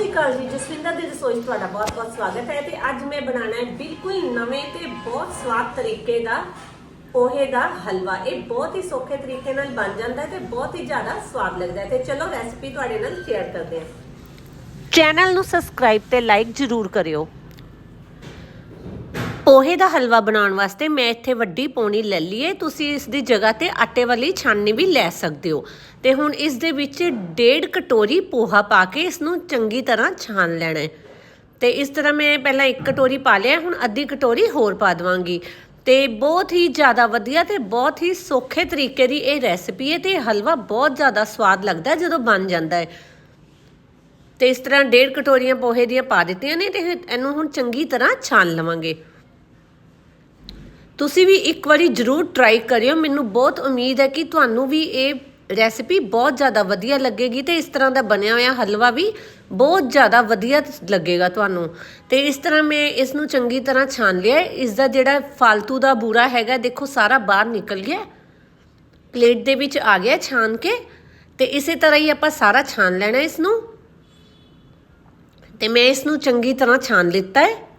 ਸ਼੍ਰੀ ਅਕਾਲ ਜੀ, ਜਸਵਿੰਦਰ ਦੀ ਰਸੋਈ ਤੁਹਾਡਾ ਬਹੁਤ-ਬਹੁਤ ਸਵਾਗਤ ਹੈ ਤੇ ਅੱਜ ਮੈਂ ਬਣਾਉਣਾ ਹੈ ਬਿਲਕੁਲ ਨਵੇਂ ਤੇ ਬਹੁਤ ਸਵਾਦ ਤਰੀਕੇ ਦਾ ਪੋਹੇ ਦਾ ਹਲਵਾ। ਇਹ ਬਹੁਤ ਹੀ ਸੌਖੇ ਤਰੀਕੇ ਨਾਲ ਬਣ ਜਾਂਦਾ ਹੈ ਤੇ ਬਹੁਤ ਹੀ ਜ਼ਿਆਦਾ ਸਵਾਦ ਲੱਗਦਾ ਹੈ। ਤੇ ਚਲੋ ਰੈਸਪੀ ਤੁਹਾਡੇ ਨਾਲ ਸ਼ੇਅਰ ਕਰਦੇ ਹਾਂ। ਚੈਨਲ ਨੂੰ ਸਬਸਕ੍ਰਾਈਬ ਤੇ ਲਾਈਕ ਜ਼ਰੂਰ ਕਰਿਓ। ਪੋਹੇ ਦਾ ਹਲਵਾ ਬਣਾਉਣ ਵਾਸਤੇ ਮੈਂ ਇੱਥੇ ਵੱਡੀ ਪੌਣੀ ਲੈ ਲਈ ਹੈ ਤੁਸੀਂ ਇਸ ਦੀ ਜਗ੍ਹਾ ਤੇ ਆਟੇ ਵਾਲੀ ਛਾਨਣੀ ਵੀ ਲੈ ਸਕਦੇ ਹੋ। ਤੇ ਹੁਣ ਇਸ ਦੇ ਵਿੱਚ ਡੇਢ ਕਟੋਰੀ ਪੋਹਾ ਪਾ ਕੇ ਇਸ ਨੂੰ ਚੰਗੀ ਤਰ੍ਹਾਂ ਛਾਨ ਲੈਣਾ ਹੈ। ਤੇ ਇਸ ਤਰ੍ਹਾਂ ਮੈਂ ਪਹਿਲਾਂ ਇੱਕ ਕਟੋਰੀ ਪਾ ਲਿਆ, ਹੁਣ ਅੱਧੀ ਕਟੋਰੀ ਹੋਰ ਪਾ ਦਵਾਂਗੀ। ਤੇ ਬਹੁਤ ਹੀ ਜ਼ਿਆਦਾ ਵਧੀਆ ਤੇ ਬਹੁਤ ਹੀ ਸੌਖੇ ਤਰੀਕੇ ਦੀ ਇਹ ਰੈਸਪੀ ਹੈ ਤੇ ਹਲਵਾ ਬਹੁਤ ਜ਼ਿਆਦਾ ਸਵਾਦ ਲੱਗਦਾ ਜਦੋਂ ਬਣ ਜਾਂਦਾ ਹੈ। ਤੇ ਇਸ ਤਰ੍ਹਾਂ ਡੇਢ ਕਟੋਰੀਆਂ ਪੋਹੇ ਦੀਆਂ ਪਾ ਦਿੱਤੀਆਂ ਨੇ ਤੇ ਇਹਨੂੰ ਹੁਣ ਚੰਗੀ ਤਰ੍ਹਾਂ ਛਾਨ ਲਵਾਂਗੇ। ਤੁਸੀਂ ਵੀ ਇੱਕ ਵਾਰੀ ਜ਼ਰੂਰ ਟਰਾਈ ਕਰਿਓ। ਮੈਨੂੰ ਬਹੁਤ ਉਮੀਦ ਹੈ ਕਿ ਤੁਹਾਨੂੰ ਵੀ ਇਹ ਰੈਸਿਪੀ ਬਹੁਤ ਜ਼ਿਆਦਾ ਵਧੀਆ ਲੱਗੇਗੀ ਤੇ ਇਸ ਤਰ੍ਹਾਂ ਦਾ ਬਣਿਆ ਹੋਇਆ ਹਲਵਾ ਵੀ ਬਹੁਤ ਜ਼ਿਆਦਾ ਵਧੀਆ ਲੱਗੇਗਾ ਤੁਹਾਨੂੰ। ਤੇ ਇਸ ਤਰ੍ਹਾਂ ਮੈਂ ਇਸ ਨੂੰ ਚੰਗੀ ਤਰ੍ਹਾਂ ਛਾਨ ਲਿਆ ਇਸ ਦਾ ਜਿਹੜਾ ਫालतू ਦਾ ਬੂਰਾ ਹੈਗਾ, ਦੇਖੋ ਸਾਰਾ ਬਾਹਰ ਨਿਕਲ ਗਿਆ। ਪਲੇਟ ਦੇ ਵਿੱਚ ਆ ਗਿਆ ਛਾਨ ਕੇ ਤੇ ਇਸੇ ਤਰ੍ਹਾਂ ਹੀ ਆਪਾਂ ਸਾਰਾ ਛਾਨ ਲੈਣਾ ਇਸ ਨੂੰ ਤੇ ਮੈਂ ਇਸ ਨੂੰ ਚੰਗੀ ਤਰ੍ਹਾਂ ਛਾਨ ਲਿੱਤਾ ਹੈ।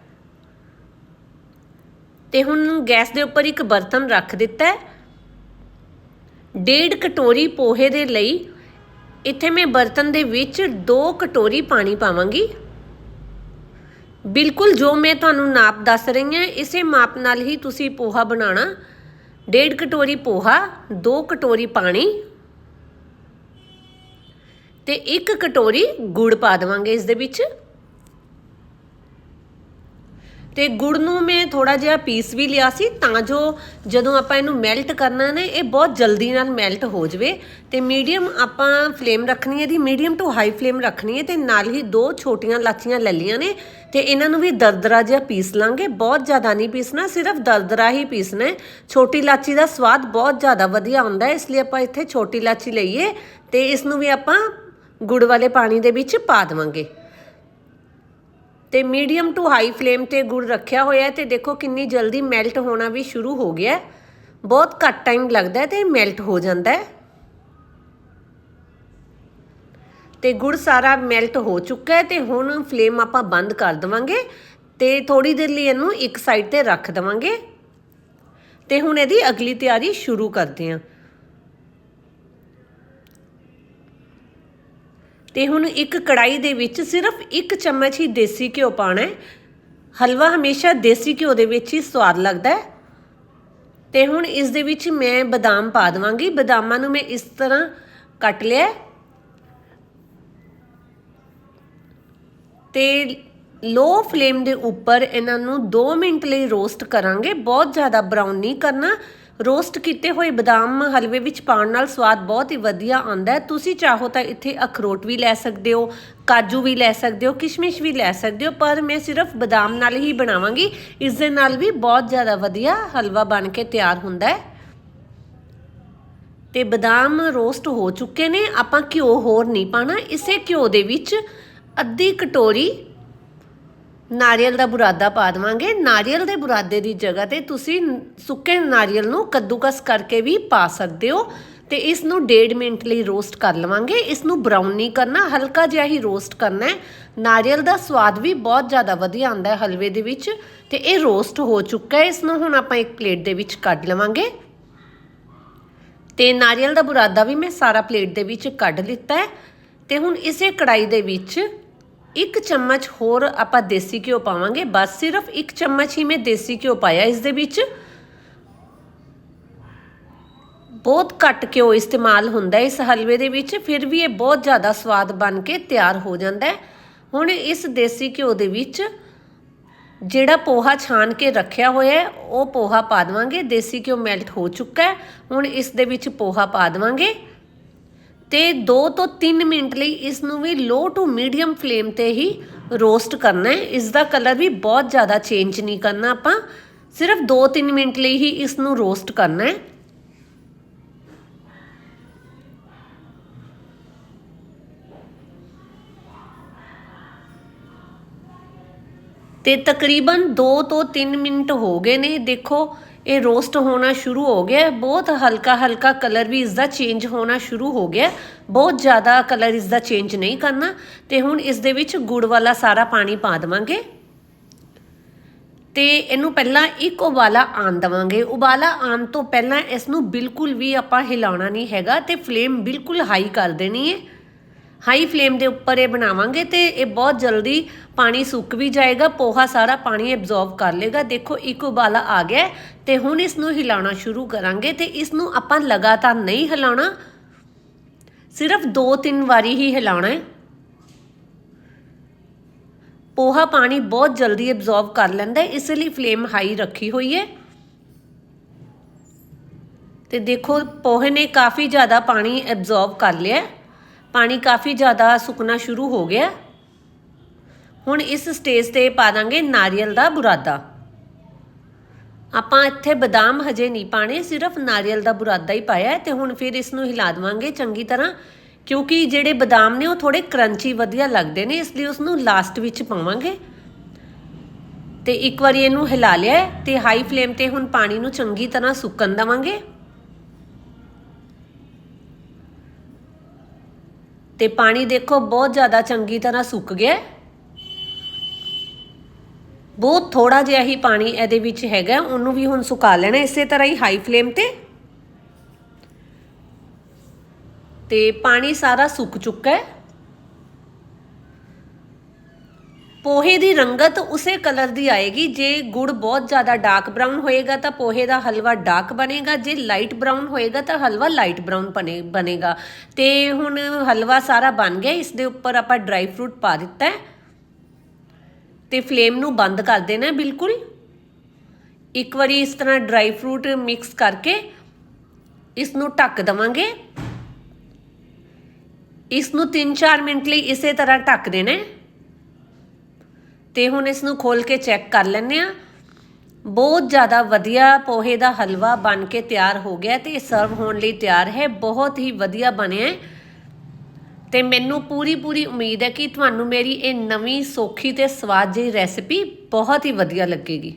ਤੇ ਹੁਣ ਗੈਸ ਦੇ ਉੱਪਰ ਇੱਕ ਬਰਤਨ ਰੱਖ ਦਿੱਤਾ ਹੈ। ਡੇਢ ਕਟੋਰੀ ਪੋਹੇ ਦੇ ਲਈ ਇੱਥੇ ਮੈਂ ਬਰਤਨ ਦੇ ਵਿੱਚ 2 ਕਟੋਰੀ ਪਾਣੀ ਪਾਵਾਂਗੀ। ਬਿਲਕੁਲ ਜੋ ਮੈਂ ਤੁਹਾਨੂੰ ਨਾਪ ਦੱਸ ਰਹੀ ਹਾਂ, ਇਸੇ ਮਾਪ ਨਾਲ ਹੀ ਤੁਸੀਂ ਪੋਹਾ ਬਣਾਉਣਾ। ਡੇਢ ਕਟੋਰੀ ਪੋਹਾ 2 ਕਟੋਰੀ ਪਾਣੀ ਤੇ 1 ਕਟੋਰੀ ਗੁੜ ਪਾ ਦੇਵਾਂਗੇ ਇਸ ਦੇ ਵਿੱਚ। ਤੇ ਗੁੜ ਨੂੰ ਮੈਂ ਥੋੜਾ ਜਿਹਾ ਪੀਸ ਵੀ ਲਿਆ ਸੀ ਤਾਂ ਜੋ ਜਦੋਂ ਆਪਾਂ ਇਹਨੂੰ ਮੈਲਟ ਕਰਨਾ ਨੇ, ਇਹ ਬਹੁਤ ਜਲਦੀ ਨਾਲ ਮੈਲਟ ਹੋ ਜਵੇ। ਤੇ ਮੀਡੀਅਮ ਆਪਾਂ ਫਲੇਮ ਰੱਖਣੀ ਹੈ ਦੀ ਮੀਡੀਅਮ ਟੂ ਹਾਈ ਫਲੇਮ ਰੱਖਣੀ ਹੈ ਤੇ ਨਾਲ ਹੀ ਦੋ ਛੋਟੀਆਂ ਲਾਚੀਆਂ ਲੈ ਲੀਆਂ ਨੇ ਤੇ ਇਹਨਾਂ ਨੂੰ ਵੀ ਦਰਦਰਾ ਜਿਹਾ ਪੀਸ ਲਾਂਗੇ। ਬਹੁਤ ਜ਼ਿਆਦਾ ਨਹੀਂ ਪੀਸਣਾ, ਸਿਰਫ ਦਰਦਰਾ ਹੀ ਪੀਸਣਾ ਹੈ। ਛੋਟੀ ਲਾਚੀ ਦਾ ਸਵਾਦ ਬਹੁਤ ਜ਼ਿਆਦਾ ਵਧੀਆ ਹੁੰਦਾ ਹੈ, ਇਸ ਲਈ ਆਪਾਂ ਇੱਥੇ ਛੋਟੀ ਲਾਚੀ ਲਈਏ ਤੇ ਇਸ ਨੂੰ ਵੀ ਆਪਾਂ ਗੁੜ ਵਾਲੇ ਪਾਣੀ ਦੇ ਵਿੱਚ ਪਾ ਦੇਵਾਂਗੇ। ਤੇ ਮੀਡੀਅਮ ਟੂ ਹਾਈ ਫਲੇਮ ਤੇ ਗੁੜ ਰੱਖਿਆ ਹੋਇਆ ਹੈ ਤੇ ਦੇਖੋ ਕਿੰਨੀ ਜਲਦੀ ਮੈਲਟ ਹੋਣਾ ਵੀ ਸ਼ੁਰੂ ਹੋ ਗਿਆ ਬਹੁਤ ਘੱਟ ਟਾਈਮ ਲੱਗਦਾ ਹੈ ਤੇ ਮੈਲਟ ਹੋ ਜਾਂਦਾ ਹੈ। ਤੇ ਗੁੜ ਸਾਰਾ ਮੈਲਟ ਹੋ ਚੁੱਕਾ ਹੈ ਤੇ ਹੁਣ ਫਲੇਮ ਆਪਾਂ ਬੰਦ ਕਰ ਦਵਾਂਗੇ ਤੇ ਥੋੜੀ ਦੇਰ ਲਈ ਇਹਨੂੰ ਇੱਕ ਸਾਈਡ ਤੇ ਰੱਖ ਦਵਾਂਗੇ। ਤੇ ਹੁਣ ਇਹਦੀ ਅਗਲੀ ਤਿਆਰੀ ਸ਼ੁਰੂ ਕਰਦੇ ਹਾਂ। ਤੇ ਹੁਣ ਇੱਕ ਕੜਾਈ ਦੇ ਵਿੱਚ ਸਿਰਫ ਇੱਕ ਚਮਚ ਹੀ ਦੇਸੀ ਘਿਓ ਪਾਣਾ ਹੈ। ਹਲਵਾ ਹਮੇਸ਼ਾ ਦੇਸੀ ਘਿਓ ਦੇ ਵਿੱਚ ਹੀ ਸਵਾਦ ਲੱਗਦਾ ਹੈ। ਤੇ ਹੁਣ ਇਸ ਦੇ ਵਿੱਚ ਮੈਂ ਬਦਾਮ ਪਾ ਦਵਾਂਗੀ। ਬਦਾਮਾਂ ਨੂੰ ਮੈਂ ਇਸ ਤਰ੍ਹਾਂ ਕੱਟ ਲਿਆ ਤੇ ਲੋ ਫਲੇਮ ਦੇ ਉੱਪਰ ਇਹਨਾਂ ਨੂੰ 2 ਮਿੰਟ ਲਈ ਰੋਸਟ ਕਰਾਂਗੇ। ਬਹੁਤ ਜ਼ਿਆਦਾ ਬਰਾਊਨ ਨਹੀਂ ਕਰਨਾ। ਰੋਸਟ ਕੀਤੇ ਹੋਏ ਬਦਾਮ ਹਲਵੇ ਵਿੱਚ ਪਾਉਣ ਨਾਲ ਸਵਾਦ ਬਹੁਤ ਹੀ ਵਧੀਆ ਆਉਂਦਾ ਹੈ। ਤੁਸੀਂ ਚਾਹੋ ਤਾਂ ਇੱਥੇ ਅਖਰੋਟ ਵੀ ਲੈ ਸਕਦੇ ਹੋ, ਕਾਜੂ ਵੀ ਲੈ ਸਕਦੇ ਹੋ, ਕਿਸ਼ਮਿਸ਼ ਵੀ ਲੈ ਸਕਦੇ ਹੋ, ਪਰ ਮੈਂ ਸਿਰਫ ਬਦਾਮ ਨਾਲ ਹੀ ਬਣਾਵਾਂਗੀ। ਇਸ ਦੇ ਨਾਲ ਵੀ ਬਹੁਤ ਜ਼ਿਆਦਾ ਵਧੀਆ ਹਲਵਾ ਬਣ ਕੇ ਤਿਆਰ ਹੁੰਦਾ ਹੈ। ਤੇ ਬਦਾਮ ਰੋਸਟ ਹੋ ਚੁੱਕੇ ਨੇ, ਆਪਾਂ ਘਿਓ ਹੋਰ ਨਹੀਂ ਪਾਣਾ ਇਸੇ ਘਿਓ ਦੇ ਵਿੱਚ ਅੱਧੀ ਕਟੋਰੀ ਨਾਰੀਅਲ ਦਾ ਬੁਰਾਦਾ ਪਾ ਦਵਾਂਗੇ। ਨਾਰੀਅਲ ਦੇ ਬੁਰਾਦੇ ਦੀ ਜਗ੍ਹਾ ਤੇ ਤੁਸੀਂ ਸੁੱਕੇ ਨਾਰੀਅਲ ਨੂੰ ਕੱਦੂਕਸ ਕਰਕੇ ਵੀ ਪਾ ਸਕਦੇ ਹੋ ਤੇ ਇਸ ਨੂੰ 1.5 ਮਿੰਟ ਲਈ ਰੋਸਟ ਕਰ ਲਵਾਂਗੇ। ਇਸ ਨੂੰ ਬਰਾਊਨ ਨਹੀਂ ਕਰਨਾ, ਹਲਕਾ ਜਿਹਾ ਹੀ ਰੋਸਟ ਕਰਨਾ ਹੈ। ਨਾਰੀਅਲ ਦਾ ਸਵਾਦ ਵੀ ਬਹੁਤ ਜ਼ਿਆਦਾ ਵਧੀਆ ਆਉਂਦਾ ਹੈ ਹਲਵੇ ਦੇ ਵਿੱਚ ਤੇ ਇਹ ਰੋਸਟ ਹੋ ਚੁੱਕਾ ਹੈ। ਇਸ ਨੂੰ ਹੁਣ ਆਪਾਂ ਇੱਕ ਪਲੇਟ ਦੇ ਵਿੱਚ ਕੱਢ ਲਵਾਂਗੇ। ਤੇ ਨਾਰੀਅਲ ਦਾ ਬੁਰਾਦਾ ਵੀ ਮੈਂ ਸਾਰਾ ਪਲੇਟ ਦੇ ਵਿੱਚ ਕੱਢ ਲਿੱਤਾ ਹੈ। ਤੇ ਹੁਣ ਇਸੇ ਕੜਾਈ ਦੇ ਵਿੱਚ ਇੱਕ ਚਮਚ ਹੋਰ ਆਪਾਂ ਦੇਸੀ ਘਿਓ ਪਾਵਾਂਗੇ। ਬਸ ਸਿਰਫ ਇੱਕ ਚਮਚ ਹੀ ਮੈਂ ਦੇਸੀ ਘਿਓ ਪਾਇਆ ਇਸ ਦੇ ਵਿੱਚ। ਬਹੁਤ ਘੱਟ ਘਿਓ ਇਸਤੇਮਾਲ ਹੁੰਦਾ ਇਸ ਹਲਵੇ ਦੇ ਵਿੱਚ, ਫਿਰ ਵੀ ਇਹ ਬਹੁਤ ਜ਼ਿਆਦਾ ਸਵਾਦ ਬਣ ਕੇ ਤਿਆਰ ਹੋ ਜਾਂਦਾ ਹੈ। ਹੁਣ ਇਸ ਦੇਸੀ ਘਿਓ ਦੇ ਵਿੱਚ ਜਿਹੜਾ ਪੋਹਾ ਛਾਣ ਕੇ ਰੱਖਿਆ ਹੋਇਆ ਹੈ, ਉਹ ਪੋਹਾ ਪਾ ਦਵਾਂਗੇ। ਦੇਸੀ ਘਿਓ ਮੈਲਟ ਹੋ ਚੁੱਕਾ ਹੈ। ਹੁਣ ਇਸ ਦੇ ਵਿੱਚ ਪੋਹਾ ਪਾ ਦਵਾਂਗੇ। ਤੇ 2 ਤੋਂ 3 ਮਿੰਟ ਲਈ ਇਸ ਨੂੰ ਵੀ ਲੋ ਟੂ ਮੀਡੀਅਮ ਫਲੇਮ ਤੇ ਹੀ ਰੋਸਟ ਕਰਨਾ ਹੈ। ਇਸ ਦਾ ਕਲਰ ਵੀ ਬਹੁਤ ਜ਼ਿਆਦਾ ਚੇਂਜ ਨਹੀਂ ਕਰਨਾ ਆਪਾਂ। ਸਿਰਫ 2-3 ਮਿੰਟ ਲਈ ਹੀ ਇਸ ਨੂੰ ਰੋਸਟ ਕਰਨਾ ਹੈ। ਤੇ ਤਕਰੀਬਨ 2 ਤੋਂ 3 ਮਿੰਟ ਹੋ ਗਏ ਨੇ। ਦੇਖੋ ਇਹ ਰੋਸਟ ਹੋਣਾ ਸ਼ੁਰੂ ਹੋ ਗਿਆ ਬਹੁਤ ਹਲਕਾ ਹਲਕਾ ਕਲਰ ਵੀ ਇਸ ਦਾ ਚੇਂਜ ਹੋਣਾ ਸ਼ੁਰੂ ਹੋ ਗਿਆ ਬਹੁਤ ਜ਼ਿਆਦਾ ਕਲਰ ਇਸ ਦਾ ਚੇਂਜ ਨਹੀਂ ਕਰਨਾ। ਤੇ ਹੁਣ ਇਸ ਦੇ ਵਿੱਚ ਗੁੜ ਵਾਲਾ ਸਾਰਾ ਪਾਣੀ ਪਾ ਦੇਵਾਂਗੇ। ਤੇ ਇਹਨੂੰ ਪਹਿਲਾਂ ਇੱਕ ਉਬਾਲਾ ਆਣ ਦਵਾਂਗੇ। ਉਬਾਲਾ ਆਉਣ ਤੋਂ ਪਹਿਲਾਂ ਇਸ ਨੂੰ ਬਿਲਕੁਲ ਵੀ ਆਪਾਂ ਹਿਲਾਉਣਾ ਨਹੀਂ ਹੈਗਾ ਤੇ ਫਲੇਮ ਬਿਲਕੁਲ ਹਾਈ ਕਰ ਦੇਣੀ ਹੈ। ਹਾਈ ਫਲੇਮ ਦੇ ਉੱਪਰ ਇਹ ਬਣਾਵਾਂਗੇ ਤੇ ਇਹ ਬਹੁਤ ਜਲਦੀ ਪਾਣੀ ਸੁੱਕ ਵੀ ਜਾਏਗਾ, ਪੋਹਾ ਸਾਰਾ ਪਾਣੀ ਐਬਜ਼ੌਰਬ ਕਰ ਲੇਗਾ ਦੇਖੋ, ਇੱਕ ਉਬਾਲਾ ਆ ਗਿਆ ਹੈ ਤੇ ਹੁਣ ਇਸ ਨੂੰ ਹਿਲਾਉਣਾ ਸ਼ੁਰੂ ਕਰਾਂਗੇ ਤੇ ਇਸ ਨੂੰ ਆਪਾਂ ਲਗਾਤਾਰ ਨਹੀਂ ਹਿਲਾਉਣਾ, ਸਿਰਫ 2-3 ਵਾਰੀ ਹੀ ਹਿਲਾਉਣਾ ਹੈ। ਪੋਹਾ ਪਾਣੀ ਬਹੁਤ ਜਲਦੀ ਐਬਜ਼ੌਰਬ ਕਰ ਲੈਂਦਾ ਹੈ, ਇਸ ਲਈ ਫਲੇਮ ਹਾਈ ਰੱਖੀ ਹੋਈ ਹੈ। ਤੇ ਦੇਖੋ, ਪੋਹੇ ਨੇ ਕਾਫੀ ਜ਼ਿਆਦਾ ਪਾਣੀ ਐਬਜ਼ੌਰਬ ਕਰ ਲਿਆ ਪਾਣੀ ਕਾਫੀ ਜ਼ਿਆਦਾ ਸੁੱਕਣਾ ਸ਼ੁਰੂ ਹੋ ਗਿਆ। ਹੁਣ ਇਸ ਸਟੇਜ ਤੇ ਪਾ ਦਾਂਗੇ ਨਾਰੀਅਲ ਦਾ ਬੁਰਾਦਾ। ਆਪਾਂ ਇੱਥੇ ਬਦਾਮ ਹਜੇ ਨਹੀਂ ਪਾਣੇ ਸਿਰਫ ਨਾਰੀਅਲ ਦਾ ਬੁਰਾਦਾ ਹੀ ਪਾਇਆ ਹੈ ਤੇ ਹੁਣ ਫਿਰ ਇਸ ਨੂੰ ਹਿਲਾ ਦਵਾਂਗੇ ਚੰਗੀ ਤਰ੍ਹਾਂ, ਕਿਉਂਕਿ ਜਿਹੜੇ ਬਦਾਮ ਨੇ ਉਹ ਥੋੜੇ ਕਰੰਚੀ ਵਧੀਆ ਲੱਗਦੇ ਨੇ, ਇਸ ਲਈ ਉਸ ਨੂੰ ਲਾਸਟ ਵਿੱਚ ਪਾਵਾਂਗੇ। ਤੇ ਇੱਕ ਵਾਰੀ ਇਹਨੂੰ ਹਿਲਾ ਲਿਆ ਹੈ ਤੇ ਹਾਈ ਫਲੇਮ ਤੇ ਹੁਣ ਪਾਣੀ ਨੂੰ ਚੰਗੀ ਤਰ੍ਹਾਂ ਸੁੱਕਣ ਦਵਾਂਗੇ। ਤੇ ਪਾਣੀ ਦੇਖੋ ਬਹੁਤ ਜ਼ਿਆਦਾ ਚੰਗੀ ਤਰ੍ਹਾਂ ਸੁੱਕ ਗਿਆ। ਬਹੁਤ ਥੋੜਾ ਜਿਹਾ ਹੀ ਪਾਣੀ ਇਹਦੇ ਵਿੱਚ ਹੈਗਾ, ਉਹਨੂੰ ਵੀ ਹੁਣ ਸੁਕਾ ਲੈਣਾ ਇਸੇ ਤਰ੍ਹਾਂ ਹੀ ਹਾਈ ਫਲੇਮ ਤੇ। ਤੇ ਪਾਣੀ ਸਾਰਾ ਸੁੱਕ ਚੁੱਕਾ ਹੈ। ਪੋਹੇ ਦੀ ਰੰਗਤ ਉਸੇ ਕਲਰ ਦੀ ਆਏਗੀ। ਜੇ ਗੁੜ ਬਹੁਤ ਜ਼ਿਆਦਾ ਡਾਰਕ ਬਰਾਊਨ ਹੋਏਗਾ ਤਾਂ ਪੋਹੇ ਦਾ ਹਲਵਾ ਡਾਰਕ ਬਣੇਗਾ। ਜੇ ਲਾਈਟ ਬਰਾਊਨ ਹੋਏਗਾ ਤਾਂ ਹਲਵਾ ਲਾਈਟ ਬਰਾਊਨ ਬਣੇ, ਬਣੇਗਾ। ਤੇ ਹੁਣ ਹਲਵਾ ਸਾਰਾ ਬਣ ਗਿਆ। ਇਸ ਦੇ ਉੱਪਰ ਆਪਾਂ ਡਰਾਈ ਫਰੂਟ ਪਾ ਦਿੱਤਾ ਹੈ। ਤੇ ਫਲੇਮ ਨੂੰ ਬੰਦ ਕਰ ਦੇਣਾ ਬਿਲਕੁਲ। ਇੱਕ ਵਾਰੀ ਇਸ ਤਰ੍ਹਾਂ ਡਰਾਈ ਫਰੂਟ ਮਿਕਸ ਕਰਕੇ ਇਸ ਨੂੰ ਢੱਕ ਦਵਾਂਗੇ। ਇਸ ਨੂੰ 3-4 ਮਿੰਟ ਲਈ ਇਸੇ ਤਰ੍ਹਾਂ ਢੱਕ ਦੇਣਾ ਹੈ। ਤੇ ਹੁਣ ਇਸ ਨੂੰ ਖੋਲ ਕੇ ਚੈੱਕ ਕਰ ਲੈਂਦੇ ਆ ਬਹੁਤ ਜ਼ਿਆਦਾ ਵਧੀਆ ਪੋਹੇ ਦਾ ਹਲਵਾ ਬਣ ਕੇ ਤਿਆਰ ਹੋ ਗਿਆ ਤੇ ਸਰਵ ਹੋਣ ਲਈ ਤਿਆਰ ਹੈ। ਬਹੁਤ ਹੀ ਵਧੀਆ ਬਣਿਆ ਹੈ। ਤੇ ਮੈਨੂੰ ਪੂਰੀ ਪੂਰੀ ਉਮੀਦ ਹੈ ਕਿ ਤੁਹਾਨੂੰ ਮੇਰੀ ਇਹ ਨਵੀਂ ਸੌਖੀ ਤੇ ਸਵਾਦ ਜਿਹੀ ਰੈਸਿਪੀ ਬਹੁਤ ਹੀ ਵਧੀਆ ਲੱਗੇਗੀ।